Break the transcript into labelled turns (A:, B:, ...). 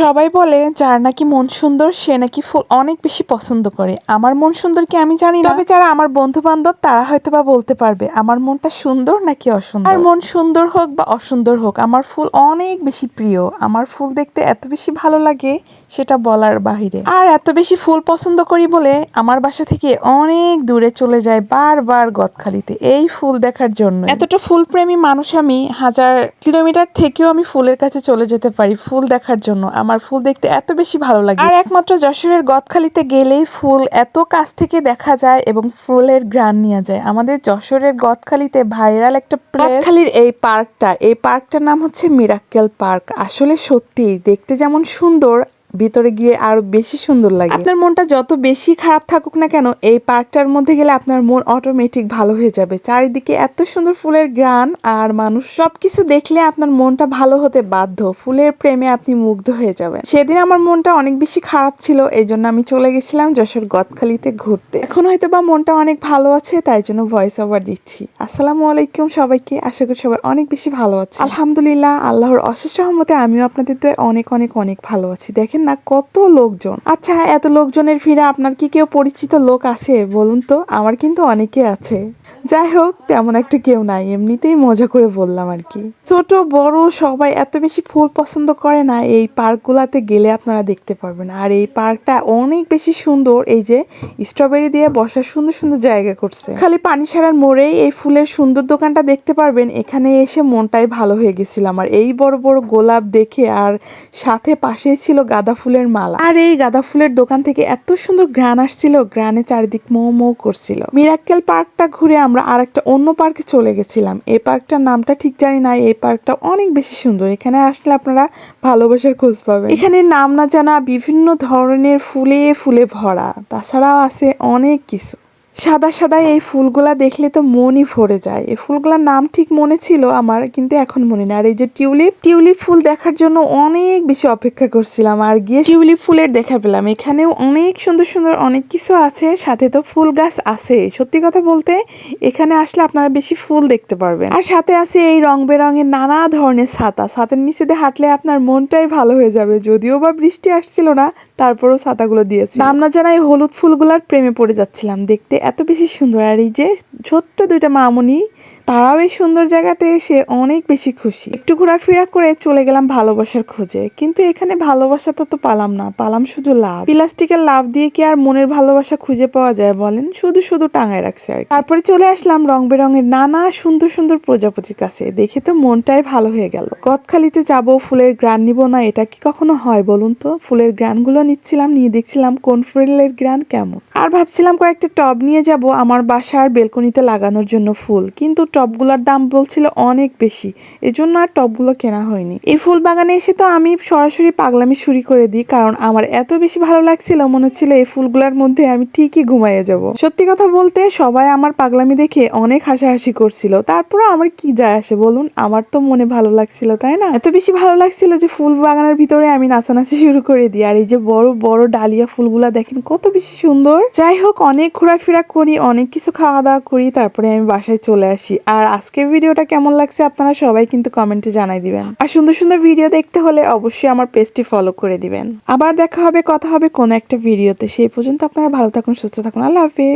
A: সবাই বলে যার নাকি মন সুন্দর সে নাকি ফুল অনেক বেশি পছন্দ করে। আমার মন সুন্দর কি আমি জানি না। তবে যারা আমার বন্ধু বান্ধব তারা হয়তো বা বলতে পারবে আমার মনটা সুন্দর নাকি অসুন্দর? আর মন সুন্দর হোক বা অসুন্দর হোক আমার ফুল অনেক বেশি প্রিয়। আমার ফুল দেখতে এত বেশি ভালো লাগে সেটা বলার বাহিরে। আর এত বেশি ফুল পছন্দ করি বলে আমার বাসা থেকে অনেক দূরে চলে যায় বারবার গদখালিতে এই ফুল দেখার জন্য এতটা ফুল প্রেমী মানুষ আমি হাজার কিলোমিটার থেকেও আমি ফুলের কাছে চলে যেতে পারি ফুল দেখার জন্য। আমার ফুল দেখতে এত বেশি ভালো লাগে। আর একমাত্র যশোরের গদখালিতে গেলেই ফুল এত কাছ থেকে দেখা যায় এবং ফুলের গ্রান নেওয়া যায়। আমাদের যশোরের গদখালিতে ভাইরাল একটা গদখালির এই পার্কটা এই পার্কটার নাম হচ্ছে মিরাক্কেল পার্ক। আসলে সত্যি দেখতে যেমন সুন্দর ভিতরে গিয়ে আরও বেশি সুন্দর লাগে। আপনার মনটা যত বেশি খারাপ থাকুক না কেন, এই পার্কটার মধ্যে গেলে আপনার মন অটোমেটিক ভালো হয়ে যাবে। চারিদিকে এত সুন্দর ফুলের গ্রান আর মানুষ, সবকিছু দেখলে আপনার মনটা ভালো হতে বাধ্য। ফুলের প্রেমে আপনি মুগ্ধ হয়ে যাবেন। সেদিন আমার মনটা অনেক বেশি খারাপ ছিল এই জন্য আমি চলে গেছিলাম যশোর গদখালিতে ঘুরতে। এখন হয়তো বা মনটা অনেক ভালো আছে, তাই জন্য ভয়েস ওভার দিচ্ছি। আসসালামু আলাইকুম সবাইকে, আশা করি সবাই অনেক বেশি ভালো আছে। আলহামদুলিল্লাহ, আল্লাহর অশেষ সহমতে আমিও আপনাদের তো অনেক অনেক অনেক ভালো আছি। দেখেন না, কত লোকজন। আচ্ছা এত লোকজনের ভিড়ে আপনার কি কেউ পরিচিত লোক আছে? বলুন তো, আমার কিন্তু অনেকে আছে। যাই হোক, তেমন একটা কেউ নাই, এমনিতেই মজা করে বললাম আর কি। ছোট, বড়, সবাই এত বেশি ফুল পছন্দ করে না, এই পার্কগুলাতে গেলে আপনারা দেখতে পারবেন। আর এই পার্কটা অনেক বেশি সুন্দর, এই যে স্ট্রবেরি দিয়ে বসার সুন্দর সুন্দর জায়গা করছে। খালি পানি সারার মোড়েই এই ফুলের সুন্দর দোকানটা দেখতে পারবেন, এখানে এসে মনটাই ভালো হয়ে গেছিলাম আর এই বড় বড় গোলাপ দেখে আর সাথে পাশেই ছিল গাঁদা ফুলের মালা। আর এই গাঁদা ফুলের দোকান থেকে এত সুন্দর গ্রান আসছিল গ্রানে চারিদিক মৌ মৌ করছিল। মিরাক্কেল পার্কটা ঘুরে আমরা আর একটা অন্য পার্কে চলে গেছিলাম। এই পার্কটার নামটা ঠিক জানি না, এই পার্কটা অনেক বেশি সুন্দর। এখানে আসলে আপনারা ভালোবাসার খোঁজ পাবেন। এখানে নাম না জানা বিভিন্ন ধরনের ফুলে ফুলে ভরা, তাছাড়াও আছে অনেক কিছু। সাদা সাদা এই ফুলগুলা দেখলে তো মনই ভরে যায়। এই ফুলগুলার নাম ঠিক মনে ছিল আমার, কিন্তু এখন মনে নেই। আর এই যে টিউলিপ টিউলিপ ফুল দেখার জন্য অনেক বেশি অপেক্ষা করছিলাম। আর গিয়ে টিউলিপ ফুলের দেখা পেলাম। এখানেও অনেক সুন্দর সুন্দর অনেক কিছু আছে, সাথে তো ফুল গাছ আছে। সত্যি কথা বলতে, এখানে আসলে আপনারা বেশি ফুল দেখতে পারবেন। আর সাথে আছে এই রং বেরঙের নানা ধরনের ছাতা। ছাতার নিচে দিয়ে হাঁটলে আপনার মনটাই ভালো হয়ে যাবে। যদিও বা বৃষ্টি আসছিল না, তারপরেও ছাতাগুলো দিয়েছে। নাম না জানাই হলুদ ফুলগুলার প্রেমে পড়ে যাচ্ছিলাম। দেখতে এত বেশি সুন্দর। আর এই যে ছোট্ট দুইটা মামুনি তারাও এই সুন্দর জায়গাতে এসে অনেক বেশি খুশি। একটু ঘোরাফেরা করে চলে গেলাম ভালোবাসার খোঁজে। কিন্তু এখানে ভালোবাসা তো তো পালাম না, পালাম শুধু লাভ। প্লাস্টিকের লাভ দিয়ে কি আর মনের ভালোবাসা খুঁজে পাওয়া যায় বলেন? শুধু শুধু টাঙায় রাখছে আর তারপরে চলে আসলাম রং বেরঙের নানা সুন্দর সুন্দর প্রজাপতির কাছে। দেখে তো মনটাই ভালো হয়ে গেল। গদখালিতে যাব, ফুলের গ্রান নিব না, এটা কি কখনো হয় বলুন তো? ফুলের গ্রানগুলো নিচ্ছিলাম, নিয়ে দেখছিলাম কোন ফুলের গ্রান কেমন। আর ভাবছিলাম কয়েকটা টব নিয়ে যাব, আমার বাসার বেলকনিতে লাগানোর জন্য ফুল। কিন্তু টবগুলোর দাম বলছিল অনেক বেশি। এজন্য আর টবগুলো কেনা হয়নি। এই ফুল বাগানে এসে তো আমি সরাসরি পাগলামি শুরু করে দিই, কারণ আমার এত বেশি ভালো লাগছিল, মনে হচ্ছিল এই ফুলগুলোর মধ্যে আমি ঠিকই ঘুমাইয়ে যাব। সত্যি কথা বলতে, সবাই আমার পাগলামি দেখে অনেক হাসাহাসি করছিল। তারপরও আমার কি যায় আসে বলুন? আমার তো মনে ভালো লাগছিল, তাই না? এত বেশি ভালো লাগছিল যে ফুল বাগানের ভিতরে আমি নাচানাচি শুরু করে দিই, আর এই যে বড় বড় ডালিয়া ফুলগুলা দেখেন কত বেশি সুন্দর। যাই হোক, অনেক ঘোরাফেরা করি, অনেক কিছু খাওয়া দাওয়া করি, তারপরে আমি বাসায় চলে আসি। আর আজকের ভিডিওটা কেমন লাগছে আপনারা সবাই কিন্তু কমেন্টে জানাই দিবেন। আর সুন্দর সুন্দর ভিডিও দেখতে হলে অবশ্যই আমার পেজটি ফলো করে দিবেন। আবার দেখা হবে, কথা হবে কোন একটা ভিডিওতে। সেই পর্যন্ত আপনারা ভালো থাকুন, সুস্থ থাকুন। আল্লাহ হাফিজ।